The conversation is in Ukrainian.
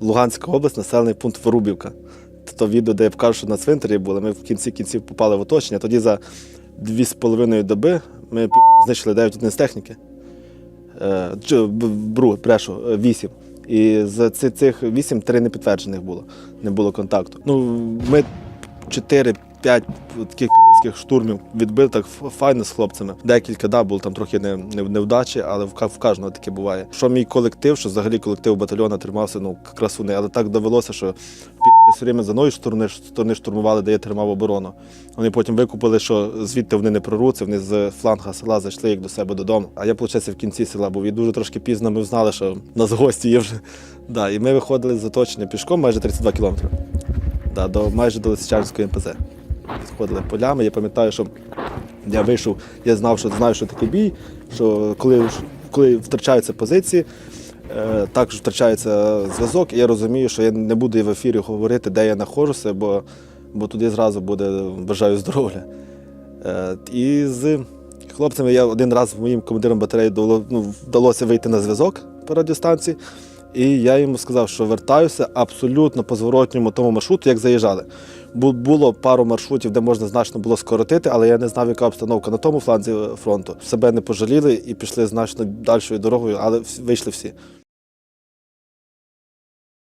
Луганська область, населений пункт Ворубівка. То відео, де я покажу, що на цвинтарі були, ми в кінці кінців попали в оточення. Тоді за дві з половиною доби ми знищили 9 одиниць техніки. Е, бру, брешу, е, вісім. І з цих, вісім три непідтверджених було, не було контакту. Ну, ми 4-5 таких підерських штурмів відбили так файно з хлопцями. Декілька да, було там трохи не, не, невдачі, але в, в кожного таке буває. Що мій колектив, що взагалі колектив батальйону тримався, ну, красуни, але так довелося, що все время за мною сторони, сторони штурмували, де я тримав оборону. Вони потім викупили, що звідти вони не проруться, вони з фланга села зайшли як до себе додому. А я, виходить, в кінці села був. І дуже трошки пізно ми знали, що у нас гості є вже. Да, і ми виходили з оточення пішком майже 32 кілометри. Да, до, майже до Лисичанської МПЗ. Сходили полями. Я пам'ятаю, що я вийшов, я знав, що знаю, що таке бій, що коли, коли втрачаються позиції, е, також втрачається зв'язок, і я розумію, що я не буду в ефірі говорити, де я знаходжуся, бо, бо туди зразу буде бажаю здоров'я. Е, і з хлопцями я один раз моїм командиром батареї ну, вдалося вийти на зв'язок по радіостанції. І я йому сказав, що вертаюся абсолютно по зворотньому тому маршруту, як заїжджали. Бу- Було пару маршрутів, де можна значно було скоротити, але я не знав, яка обстановка на тому фланзі фронту. Себе не пожаліли і пішли значно дальшою дорогою, але вийшли всі.